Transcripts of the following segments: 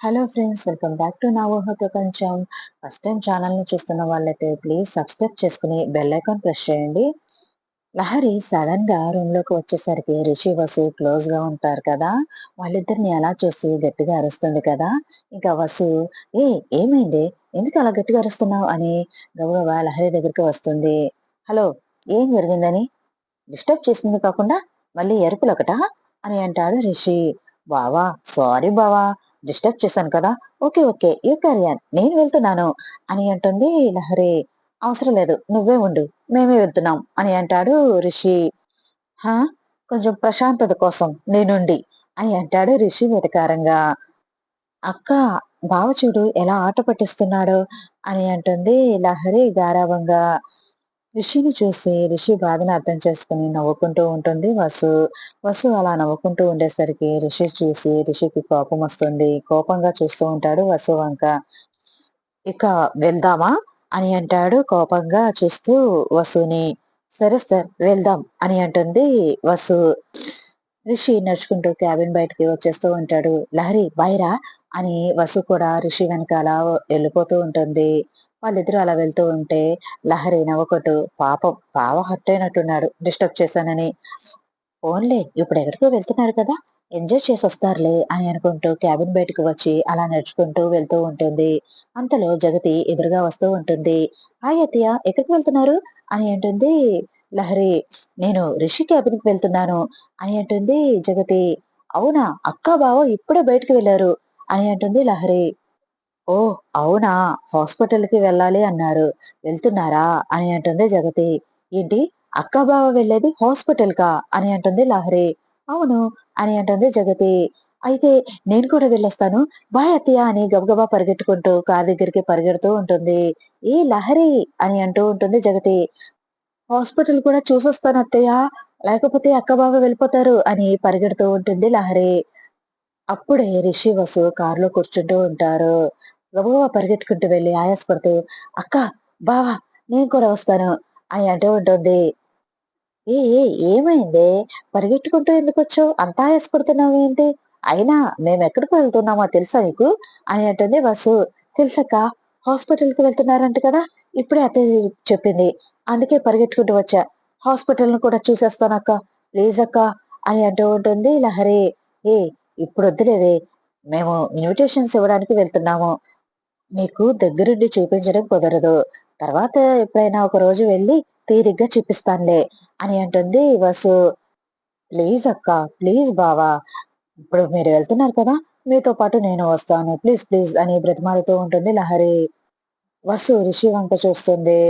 Hello friends welcome back to నా ఊహ ప్రపంచం ఫస్ట్ టైం ఛానల్ని చూస్తున్న వాళ్ళైతే ప్లీజ్ సబ్స్క్రైబ్ చేసుకుని బెల్ ఐకాన్ ప్రెస్ చేయండి. లహరి సడన్గా రూమ్లోకి వచ్చేసరికి రిషి వసు క్లోజ్గా ఉంటారు కదా. వాళ్ళిద్దరిని అలా చూసి గట్టిగా అరుస్తుంది కదా. ఇంకా వసు ఏ ఏమైంది? ఎందుకు అలా గట్టిగా అరుస్తున్నావు అని గబగబా లహరి దగ్గరికి వస్తుంది. హలో ఏం జరిగిందని? డిస్టర్బ్ చేసింది కాకుండా మళ్ళీ ఎరుపులొకటా అని అంటాడు రిషి. బావా సారీ బావా. డిస్టర్బ్ చేశాను కదా. Okay okay. యూ క్యారియన్ నేను వెళ్తున్నాను అని అంటుంది లహరి. అవసరం లేదు. నువ్వే ఉండు. మేమే వెళ్తున్నాం అని అంటాడు రిషి. హా? కొంచెం ప్రశాంతత కోసం నేనుండి అని అంటాడు రిషి వెటకారంగా. అక్క బావ చూడు ఎలా ఆట పట్టిస్తున్నాడో అని అంటుంది లహరి గారావంగా. రిషిని చూసి రిషి బాధను అర్థం చేసుకుని నవ్వుకుంటూ ఉంటుంది. వసు వసు అలా నవ్వుకుంటూ ఉండేసరికి రిషి చూసి రిషికి కోపం వస్తుంది. కోపంగా చూస్తూ ఉంటాడు వసు వంక. ఇక వెళ్దామా? అని అంటాడు కోపంగా చూస్తూ వసుని. సరే సార్ వెళ్దాం అని అంటుంది వసు. రిషి నడుచుకుంటూ క్యాబిన్ బయటకి వచ్చేస్తూ ఉంటాడు. లహరి బైరా అని వసు కూడా రిషి వెనకాల వెళ్ళిపోతూ ఉంటుంది. వాళ్ళిద్దరూ అలా వెళ్తూ ఉంటే లహరి నవ్వకొట్టు పాపం బావ హర్ట్ అయినట్టున్నాడు. డిస్టర్బ్ చేశానని. ఓన్లే ఇప్పుడు ఎక్కడికో వెళ్తున్నారు కదా. ఎంజాయ్ చేసి వస్తారులే అని అనుకుంటూ క్యాబిన్ బయటకు వచ్చి అలా నడుచుకుంటూ వెళ్తూ ఉంటుంది. అంతలో జగతి ఎదురుగా వస్తూ ఉంటుంది. హాయ్ అత్తయ్య ఎక్కడికి వెళ్తున్నారు? అని అంటుంది లహరి. నేను రిషి క్యాబిన్కి వెళ్తున్నాను అని అంటుంది జగతి. అవునా అక్క బావ ఇప్పుడే బయటకు వెళ్ళారు అని అంటుంది లహరి. ఓ అవునా? హాస్పిటల్కి వెళ్ళాలి అన్నారు. వెళ్తున్నారా? అని అంటుంది జగతి. ఏంటి? అక్క బావ వెళ్ళేది హాస్పిటల్కా? అని అంటుంది లహరి. అవును అని అంటుంది జగతి. అయితే నేను కూడా వెళ్ళొస్తాను. బాయ్ అత్తయ్య అని గబగబా పరిగెట్టుకుంటూ కార్ దగ్గరికి పరిగెడుతూ ఉంటుంది. ఏ లహరి? అని అంటూ ఉంటుంది జగతి. హాస్పిటల్ కూడా చూసొస్తాను అత్తయ్య. లేకపోతే అక్క బావ వెళ్ళిపోతారు అని పరిగెడుతూ ఉంటుంది లహరి. అప్పుడే రిషి వసు కారులో కూర్చుంటూ ఉంటారు. గబగబా పరిగెట్టుకుంటూ వెళ్ళి ఆయాసపడుతూ అక్క బావా నేను కూడా వస్తాను అని అంటూ ఉంటుంది. ఏ ఏ ఏమైంది? పరిగెట్టుకుంటూ ఎందుకు వచ్చావు? అంత ఆయాసపడుతున్నావు ఏంటి? అయినా మేము ఎక్కడికి వెళ్తున్నామో తెలుసా నీకు? అని అంటుంది బస్సు తెలుసక్క హాస్పిటల్కి వెళ్తున్నారంట కదా ఇప్పుడే అత్తయ్య చెప్పింది. అందుకే పరిగెట్టుకుంటూ వచ్చా. హాస్పిటల్ను కూడా చూసేస్తానక్క. ప్లీజ్ అక్క అని అంటూ ఉంటుంది లహరి. ఏ ఇప్పుడు వద్దులేవే. మేము ఇన్విటేషన్స్ ఇవ్వడానికి వెళ్తున్నాము. నీకు దగ్గరుండి చూపించడం కుదరదు. తర్వాత ఎప్పుడైనా ఒక రోజు వెళ్ళి తీరిగ్గా చూపిస్తానులే అని అంటుంది వసు. ప్లీజ్ అక్క ప్లీజ్ బావా. ఇప్పుడు మీరు వెళ్తున్నారు కదా మీతో పాటు నేను వస్తాను. ప్లీజ్ ప్లీజ్ అని బ్రతిమాలుతూ ఉంటుంది లహరి. వసు రిషి వంక చూస్తుంది.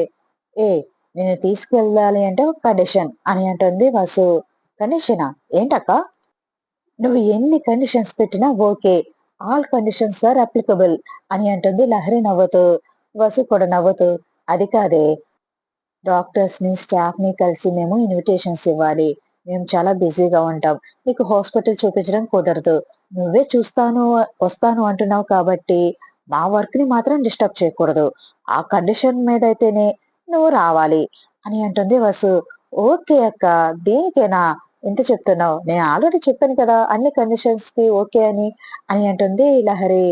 ఏ నేను తీసుకెళ్ళాలి అంటే ఒక కండిషన్ అని అంటుంది వసు. కండిషనా? ఏంటక్క? నువ్వు ఎన్ని కండిషన్స్ పెట్టినా okay. All conditions are applicable అని అంటుంది లహరి నవ్వుతూ. వసు కూడా నవ్వుతూ. అది కాదే. డాక్టర్స్ని స్టాఫ్ని కలిసి మేము ఇన్విటేషన్స్ ఇవ్వాలి. మేము చాలా బిజీగా ఉంటాం. నీకు హాస్పిటల్ చూపించడం కుదరదు. నువ్వే చూస్తాను వస్తాను అంటున్నావు కాబట్టి మా వర్క్ని మాత్రం డిస్టర్బ్ చేయకూడదు. ఆ కండిషన్ మీద అయితేనే నువ్వు రావాలి. అని అంటుంది వసు. ఓకే అక్క. దేనికేనా ఎంత చెప్తున్నావు? నేను ఆల్రెడీ చెప్పాను కదా అన్ని కండిషన్స్కి ఓకే అని అని అంటుంది లహరి.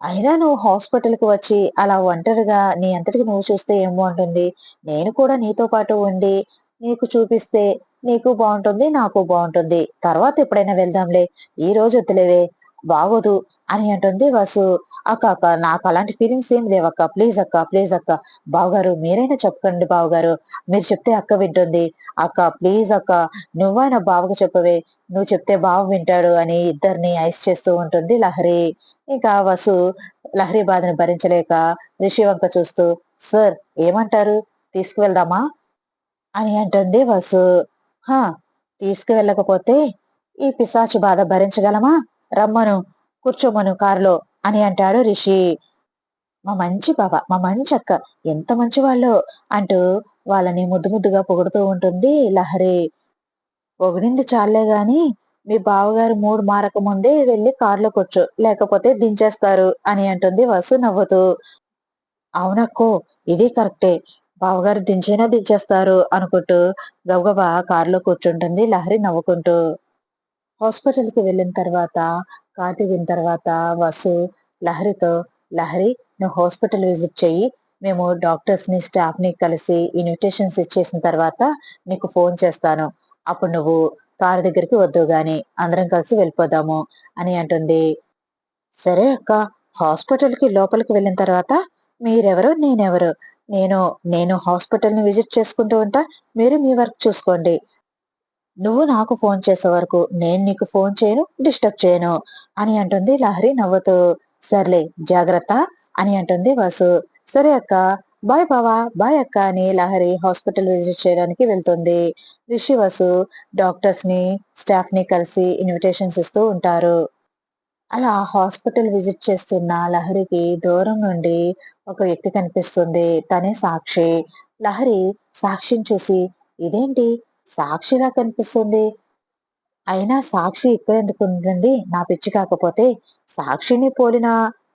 అయినా నువ్వు హాస్పిటల్కి వచ్చి అలా ఒంటరిగా నీ అంతటికి నువ్వు చూస్తే ఏం బాగుంటుంది నేను కూడా నీతో పాటు ఉండి నీకు చూపిస్తే నీకు బాగుంటుంది నాకు బాగుంటుంది. తర్వాత ఎప్పుడైనా వెళ్దాంలే. ఈ రోజు వద్దులేవే. బాగోదు అని అంటుంది వసు. అక్క అక్క నాకు అలాంటి ఫీలింగ్స్ ఏం లేవక్క ప్లీజ్ అక్క ప్లీజ్ అక్క. బావగారు మీరైనా చెప్పండి బావగారు. మీరు చెప్తే అక్క వింటుంది. అక్క ప్లీజ్ అక్క. నువ్వైనా బావకు చెప్పవే? నువ్వు చెప్తే బావ వింటాడు అని ఇద్దరిని ఐస్ చేస్తూ ఉంటుంది లహరి. ఇంకా వసు లహరి బాధను భరించలేక రిషి వంక చూస్తూ సార్ ఏమంటారు? తీసుకువెళ్దామా? అని అంటుంది వసు. హా తీసుకువెళ్ళకపోతే ఈ పిశాచి బాధ భరించగలమా? రమ్మను కూర్చోమను కారులో అని అంటాడు రిషి. మా మంచి బావ మా మంచి అక్క ఎంత మంచి వాళ్ళు అంటూ వాళ్ళని ముద్దు ముద్దుగా పొగుడుతూ ఉంటుంది లహరి. పొగిడింది చాలే గాని మీ బావగారు మూడు మారక ముందే వెళ్ళి కారులో కూర్చో లేకపోతే దించేస్తారు అని అంటుంది వసు నవ్వుతూ. అవునక్కో ఇది కరెక్టే. బావగారు దించేనా దించేస్తారు అనుకుంటూ గబగబా కారులో కూర్చుంటుంది లహరి నవ్వుకుంటూ. హాస్పిటల్కి వెళ్ళిన తర్వాత కార్తీక్ విన్న తర్వాత వసు లహరితో లహరి నువ్వు హాస్పిటల్ విజిట్ చెయ్యి. మేము డాక్టర్స్ని స్టాఫ్ని కలిసి ఇన్విటేషన్స్ ఇచ్చేసిన తర్వాత నీకు ఫోన్ చేస్తాను. అప్పుడు నువ్వు కారు దగ్గరికి వద్దు గాని అందరం కలిసి వెళ్ళిపోదాము అని అంటుంది. సరే అక్క హాస్పిటల్కి లోపలికి వెళ్ళిన తర్వాత మీరెవరు? నేనెవరు? నేను నేను హాస్పిటల్ని విజిట్ చేసుకుంటూ ఉంటా. మీరు మీ వర్క్ చూసుకోండి. నువ్వు నాకు ఫోన్ చేసే వరకు నేను నీకు ఫోన్ చేయను డిస్టర్బ్ చేయను అని అంటుంది లహరి నవ్వుతూ. సర్లే జాగ్రత్త అని అంటుంది వసు. సరే అక్క బాయ్ బావా బాయ్ అక్క అని లహరి హాస్పిటల్ విజిట్ చేయడానికి వెళ్తుంది. రిషి వసు డాక్టర్స్ని స్టాఫ్ని కలిసి ఇన్విటేషన్స్ ఇస్తూ ఉంటారు. అలా హాస్పిటల్ విజిట్ చేస్తున్న లహరికి దూరం నుండి ఒక వ్యక్తి కనిపిస్తుంది. తనే సాక్షి. లహరి సాక్షిని చూసి ఇదేంటి? సాక్షిలా కనిపిస్తుంది? అయినా సాక్షి ఇక్కడెందుకు ఉంటుంది నా పిచ్చి కాకపోతే సాక్షిని పోలిన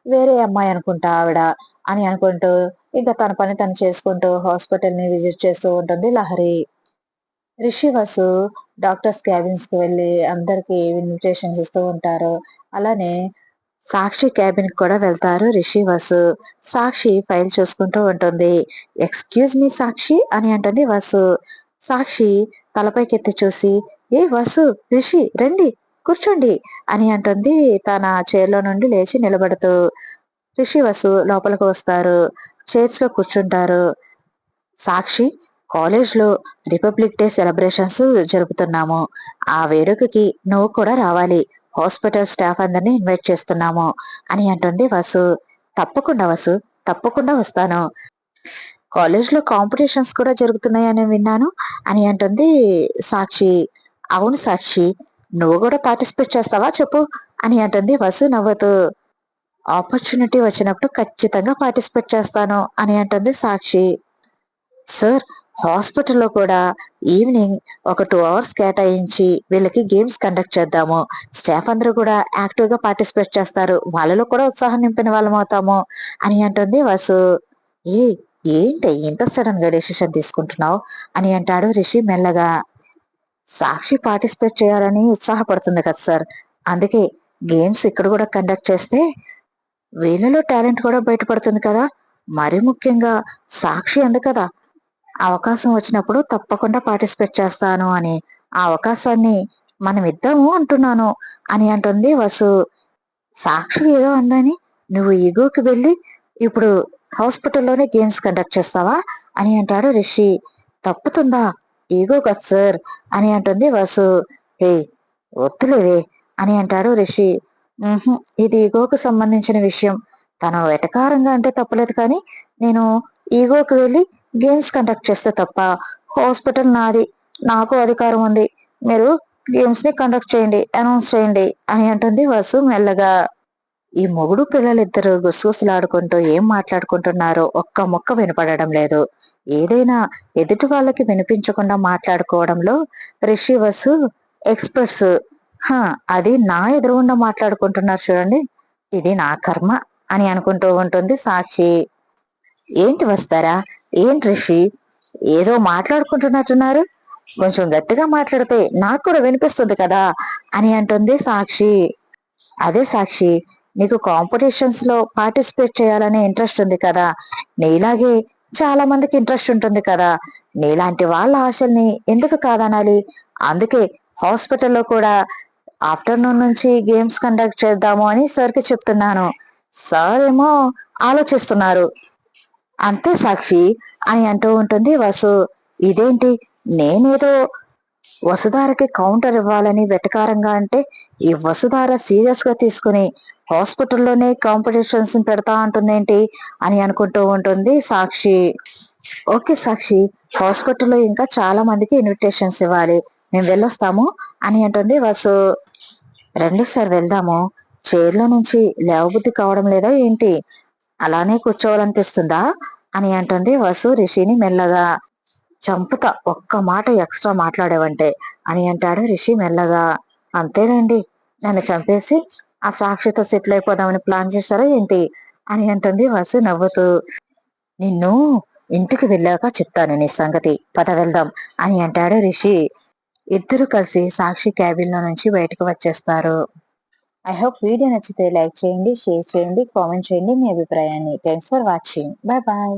వేరే అమ్మాయి అనుకుంటా ఆవిడ అని అనుకుంటూ ఇంకా తన పని తను చేసుకుంటూ హాస్పిటల్ని విజిట్ చేస్తూ ఉంటుంది లహరి. రిషి వసు డాక్టర్స్ క్యాబిన్స్కి వెళ్ళి అందరికి ఇన్విటేషన్స్ ఇస్తూ ఉంటారు. అలానే సాక్షి క్యాబిన్ కూడా వెళ్తారు రిషి వసు. సాక్షి ఫైల్ చూసుకుంటూ ఉంటుంది. ఎక్స్క్యూజ్ మీ సాక్షి అని అంటుంది వసు. సాక్షి తలపైకెత్తి చూసి ఏ వసు రిషి రండి కూర్చోండి అని అంటుంది తన చైర్లో నుండి లేచి నిలబడుతూ. రిషి వసు లోపలికి వస్తారు చైర్స్లో కూర్చుంటారు. సాక్షి కాలేజ్లో రిపబ్లిక్ డే సెలబ్రేషన్స్ జరుపుతున్నాము. ఆ వేడుకకి నువ్వు కూడా రావాలి. హాస్పిటల్ స్టాఫ్ అందరినీ ఇన్వైట్ చేస్తున్నాము అని అంటుంది వసు. తప్పకుండా వసు తప్పకుండా వస్తాను. కాలేజ్లో కాంపిటీషన్స్ కూడా జరుగుతున్నాయని విన్నాను. అని అంటుంది సాక్షి. అవును సాక్షి నువ్వు కూడా పార్టిసిపేట్ చేస్తావా చెప్పు అని అంటుంది వసు నవ్వుతూ. ఆపర్చునిటీ వచ్చినప్పుడు ఖచ్చితంగా పార్టిసిపేట్ చేస్తాను అని అంటుంది సాక్షి. సార్ హాస్పిటల్లో కూడా ఈవినింగ్ ఒక టూ అవర్స్ కేటాయించి వీళ్ళకి గేమ్స్ కండక్ట్ చేద్దాము. స్టాఫ్ అందరూ కూడా యాక్టివ్గా పార్టిసిపేట్ చేస్తారు. వాళ్ళలో కూడా ఉత్సాహం నింపిన వాళ్ళం అవుతాము అని అంటుంది వసు. ఏ ఏంటి ఇంత సడన్గా డెసిషన్ తీసుకుంటున్నావు? అని అంటాడు రిషి మెల్లగా. సాక్షి పార్టిసిపేట్ చేయాలని ఉత్సాహపడుతుంది కదా సార్ అందుకే గేమ్స్ ఇక్కడ కూడా కండక్ట్ చేస్తే వీళ్ళలో టాలెంట్ కూడా బయటపడుతుంది కదా. మరి ముఖ్యంగా సాక్షి అంది కదా. అవకాశం వచ్చినప్పుడు తప్పకుండా పార్టిసిపేట్ చేస్తాను అని. ఆ అవకాశాన్ని మనం ఇద్దాము అంటున్నాను అని అంటుంది వసు. సాక్షి ఏదో అందని నువ్వు ఈగోకి వెళ్ళి ఇప్పుడు హాస్పిటల్లోనే గేమ్స్ కండక్ట్ చేస్తావా? అని అంటాడు రిషి. తప్పుతుందా? ఈగో కదా సార్ అని అంటుంది వసు. హే వద్దులేవే అని అంటాడు రిషి. ఇది ఈగోకు సంబంధించిన విషయం. తను వెటకారంగా అంటే తప్పలేదు కానీ నేను ఈగోకి వెళ్ళి గేమ్స్ కండక్ట్ చేస్తే తప్ప హాస్పిటల్ నాది నాకు అధికారం ఉంది. మీరు గేమ్స్ని కండక్ట్ చేయండి అనౌన్స్ చేయండి అని అంటుంది వసు మెల్లగా. ఈ మొగుడు పిల్లలిద్దరూ గుసగుసలాడుకుంటూ ఏం మాట్లాడుకుంటున్నారో ఒక్క ముక్క వినపడడం లేదు. ఏదైనా ఎదుటి వాళ్ళకి వినిపించకుండా మాట్లాడుకోవడంలో రిషి ఎక్స్పర్ట్స్ హా అది నా ఎదురుగుండా మాట్లాడుకుంటున్నారు చూడండి. ఇది నా కర్మ అని అనుకుంటూ ఉంటుంది సాక్షి. ఏంటి వస్తారా? ఏంటి రిషి? ఏదో మాట్లాడుకుంటున్నట్టున్నారు. కొంచెం గట్టిగా మాట్లాడితే నాకు కూడా వినిపిస్తుంది కదా అని అంటుంది సాక్షి. అదే సాక్షి నీకు కాంపిటీషన్స్లో పార్టిసిపేట్ చేయాలనే ఇంట్రెస్ట్ ఉంది కదా. నీలాగే చాలా మందికి ఇంట్రెస్ట్ ఉంటుంది కదా. నీలాంటి వాళ్ళ ఆశల్ని ఎందుకు కాదనాలి? అందుకే హాస్పిటల్లో కూడా ఆఫ్టర్నూన్ నుంచి గేమ్స్ కండక్ట్ చేద్దాము అని సార్కి చెప్తున్నాను. సార్ ఏమో ఆలోచిస్తున్నారు. అంతే సాక్షి అని అంటూ ఉంటుంది వసు. ఇదేంటి? నేనేదో వసుధారకి కౌంటర్ ఇవ్వాలని వెటకారంగా అంటే ఈ వసుధార సీరియస్గా తీసుకుని హాస్పిటల్లోనే కాంపిటీషన్స్ పెడతా ఉంటుందేంటి అని అనుకుంటూ ఉంటుంది సాక్షి. ఓకే సాక్షి హాస్పిటల్లో ఇంకా చాలా మందికి ఇన్విటేషన్స్ ఇవ్వాలి. మేము వెళ్ళొస్తాము అని అంటుంది వసు. రండి సార్ వెళ్దాము. చైర్లో నుంచి లేవబుద్ధి కావడం లేదా ఏంటి? అలానే కూర్చోవాలనిపిస్తుందా? అని అంటుంది వసు రిషిని మెల్లగా. చంపుతా ఒక్క మాట ఎక్స్ట్రా మాట్లాడేవంటే అని అంటాడు రిషి మెల్లగా. అంతేనండి నన్ను చంపేసి ఆ సాక్షితో సెటిల్ అయిపోదామని ప్లాన్ చేశారా ఏంటి అని అంటుంది వసు నవ్వుతూ. నిన్ను ఇంటికి వెళ్ళాక చెప్తాను నీ సంగతి పద వెళ్దాం అని అంటాడు రిషి. ఇద్దరు కలిసి సాక్షి క్యాబిన్లో నుంచి బయటకు వచ్చేస్తారు. ఐ హోప్ వీడియో నచ్చితే లైక్ చేయండి షేర్ చేయండి కామెంట్ చేయండి మీ అభిప్రాయాన్ని. Thanks for watching bye bye